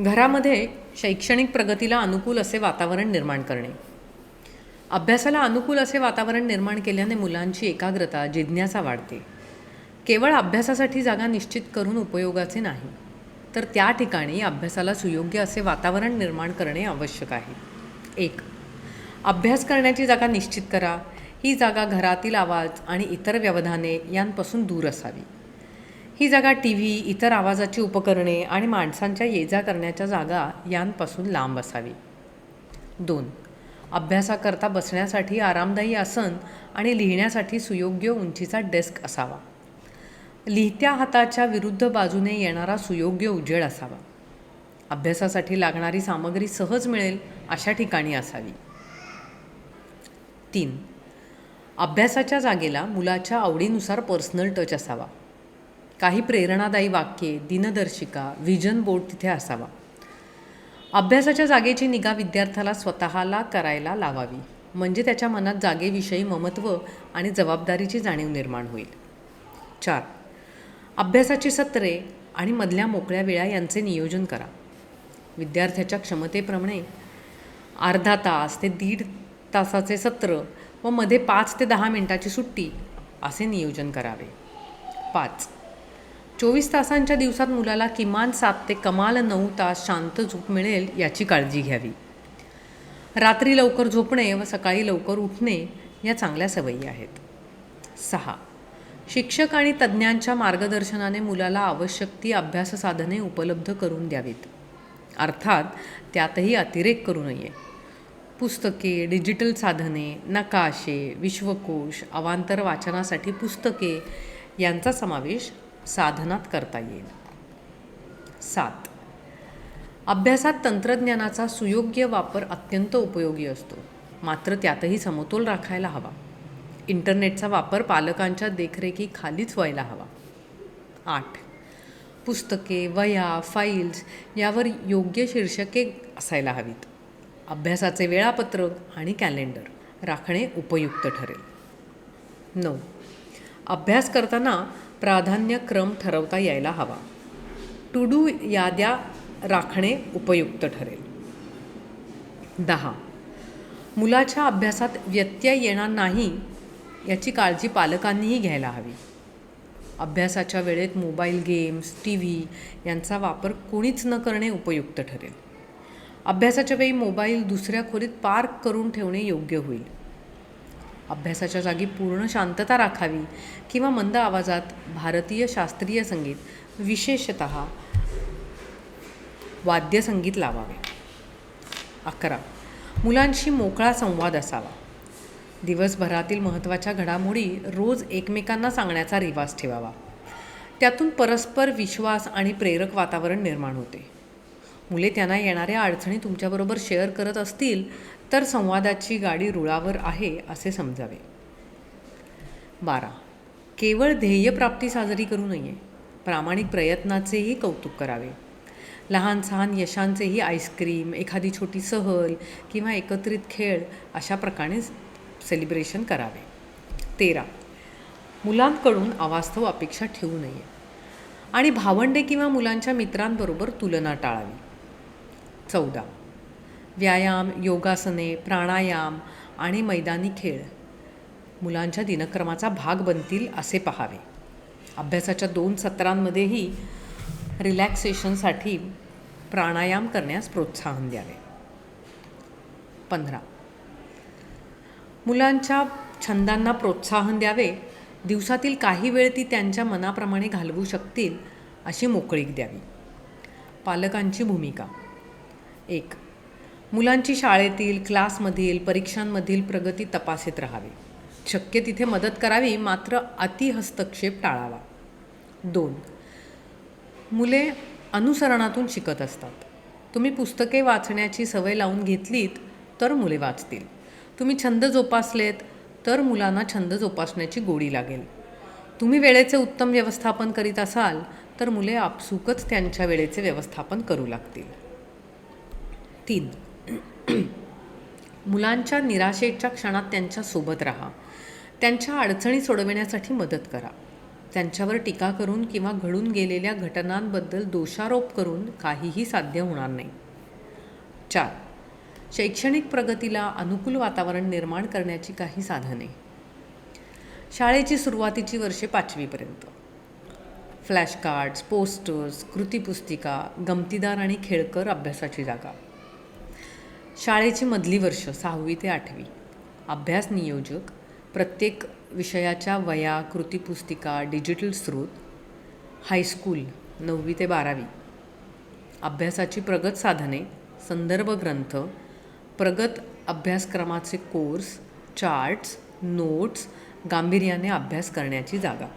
घरामध्ये शैक्षणिक प्रगतीला अनुकूल असे वातावरण निर्माण करणे. अभ्यासाला अनुकूल असे वातावरण निर्माण केल्याने मुलांची एकाग्रता जिज्ञासा वाढते. केवळ अभ्यासासाठी जागा निश्चित करून उपयोगाचे नाही तर त्या ठिकाणी अभ्यासाला सुयोग्य असे वातावरण निर्माण करणे आवश्यक आहे. एक अभ्यास करण्याची जागा निश्चित करा. ही जागा घरातील आवाज आणि इतर व्यवधाने यांपासून दूर असावी. ही जागा टी व्ही इतर आवाजाची उपकरणे आणि माणसांच्या ये जा करण्याच्या जागा यांपासून लांब असावी. दोन अभ्यासाकरता बसण्यासाठी आरामदायी आसन आणि लिहिण्यासाठी सुयोग्य उंचीचा डेस्क असावा. लिहित्या हाताच्या विरुद्ध बाजूने येणारा सुयोग्य उजेड असावा. अभ्यासासाठी लागणारी सामग्री सहज मिळेल अशा ठिकाणी असावी. तीन अभ्यासाच्या जागेला मुलाच्या आवडीनुसार पर्सनल टच असावा. काही प्रेरणादायी वाक्ये दिनदर्शिका व्हिजन बोर्ड तिथे असावा. अभ्यासाच्या जागेची निगा विद्यार्थ्याला स्वतःला करायला लावावी. म्हणजे त्याच्या मनात जागेविषयी ममत्व आणि जबाबदारीची जाणीव निर्माण होईल. चार. अभ्यासाची सत्रे आणि मधल्या मोकळ्या वेळा यांचे नियोजन करा. विद्यार्थ्याच्या क्षमतेप्रमाणे अर्धा तास ते दीड तासाचे सत्र व मध्ये पाच ते दहा मिनटाची सुट्टी असे नियोजन करावे. पाच. चोवीस तासांच्या दिवसात मुलाला किमान सात ते कमाल नऊ तास शांत झोप मिळेल याची काळजी घ्यावी. रात्री लवकर झोपणे व सकाळी लवकर उठणे या चांगल्या सवयी आहेत. सहा. शिक्षक आणि तज्ज्ञांच्या मार्गदर्शनाने मुलाला आवश्यक ती अभ्यास साधने उपलब्ध करून द्यावीत. अर्थात त्यातही अतिरेक करू नये. पुस्तके डिजिटल साधने नकाशे विश्वकोश अवांतर वाचनासाठी पुस्तके यांचा समावेश साधनात करता येईल. सात. अभ्यासात तंत्रज्ञानाचा सुयोग्य वापर अत्यंत उपयोगी असतो. मात्र त्यातही समतोल राखायला हवा. इंटरनेटचा वापर पालकांच्या देखरेखीखालीच व्हायला हवा. आठ. पुस्तके वया फाईल्स यावर योग्य शीर्षके असायला हवीत. अभ्यासाचे वेळापत्रक आणि कॅलेंडर राखणे उपयुक्त ठरेल. नऊ. अभ्यास करताना प्राधान्यक्रम ठरवता यायला हवा. टू डू याद्या राखणे उपयुक्त ठरेल. दहा. मुलाच्या अभ्यासात व्यत्यय येणार नाही याची काळजी पालकांनीही घ्यायला हवी. अभ्यासाच्या वेळेत मोबाईल गेम्स टी व्ही यांचा वापर कोणीच न करणे उपयुक्त ठरेल. अभ्यासाच्या वेळी मोबाईल दुसऱ्या खोलीत पार्क करून ठेवणे योग्य होईल. अभ्यासाच्या जागी पूर्ण शांतता राखावी किंवा मंद आवाजात भारतीय शास्त्रीय संगीत विशेषत वाद्यसंगीत लावावे. अकरा. मुलांशी मोकळा संवाद असावा. दिवसभरातील महत्त्वाच्या घडामोडी रोज एकमेकांना सांगण्याचा रिवाज ठेवावा. त्यातून परस्पर विश्वास आणि प्रेरक वातावरण निर्माण होते. मुले त्यांना येणाऱ्या अडचणी तुमच्याबरोबर शेअर करत असतील तर संवादाची गाडी रुळावर आहे असे समजावे. बारा. केवळ ध्येयप्राप्ती साजरी करू नये. प्रामाणिक प्रयत्नाचेही कौतुक करावे. लहान सहान यशांचेही आईस्क्रीम एखादी छोटी सहल किंवा एकत्रित खेळ अशा प्रकारे सेलिब्रेशन करावे. तेरा. मुलांकडून अवास्तव अपेक्षा ठेवू नये. आणि भावंडे किंवा मुलांच्या मित्रांबरोबर तुलना टाळावी. चौदा. व्यायाम योगासने प्राणायाम आणि मैदानी खेळ मुलांच्या दिनक्रमाचा भाग बनतील असे पहावे. अभ्यासाच्या दोन सत्रांमध्येही रिलॅक्सेशनसाठी प्राणायाम करण्यास प्रोत्साहन द्यावे. पंधरा. मुलांच्या छंदांना प्रोत्साहन द्यावे. दिवसातील काही वेळ ती त्यांच्या मनाप्रमाणे घालवू शकतील अशी मोकळीक द्यावी. पालकांची भूमिका. एक. मुलांची शाळेतील क्लासमधील परीक्षांमधील प्रगती तपासित राहावी. शक्य तिथे मदत करावी मात्र अतिहस्तक्षेप टाळावा. दोन. मुले अनुसरणातून शिकत असतात. तुम्ही पुस्तके वाचण्याची सवय लावून घेतलीत तर मुले वाचतील. तुम्ही छंद जोपासलेत तर मुलांना छंद जोपासण्याची गोडी लागेल. तुम्ही वेळेचे उत्तम व्यवस्थापन करीत असाल तर मुले आपसुकच त्यांच्या वेळेचे व्यवस्थापन करू लागतील. तीन. मुलांच्या निराशेच्या क्षणात त्यांच्यासोबत राहा. त्यांच्या अडचणी सोडविण्यासाठी मदत करा. त्यांच्यावर टीका करून किंवा घडून गेलेल्या घटनांबद्दल दोषारोप करून काहीही साध्य होणार नाही. चार. शैक्षणिक प्रगतीला अनुकूल वातावरण निर्माण करण्याची काही साधने. शाळेची सुरुवातीची वर्षे पाचवीपर्यंत. फ्लॅश कार्ड्स पोस्टर्स कृतीपुस्तिका गमतीदार आणि खेळकर अभ्यासाची जागा. शाळेची मधली वर्ष सहावी ते आठवी. अभ्यास नियोजक प्रत्येक विषयाच्या वया कृतीपुस्तिका डिजिटल स्रोत हायस्कूल नववी ते बारावी. अभ्यासाची प्रगत साधने संदर्भ ग्रंथ प्रगत अभ्यासक्रमाचे कोर्स चार्ट्स नोट्स गांभीर्याने अभ्यास करण्याची जागा.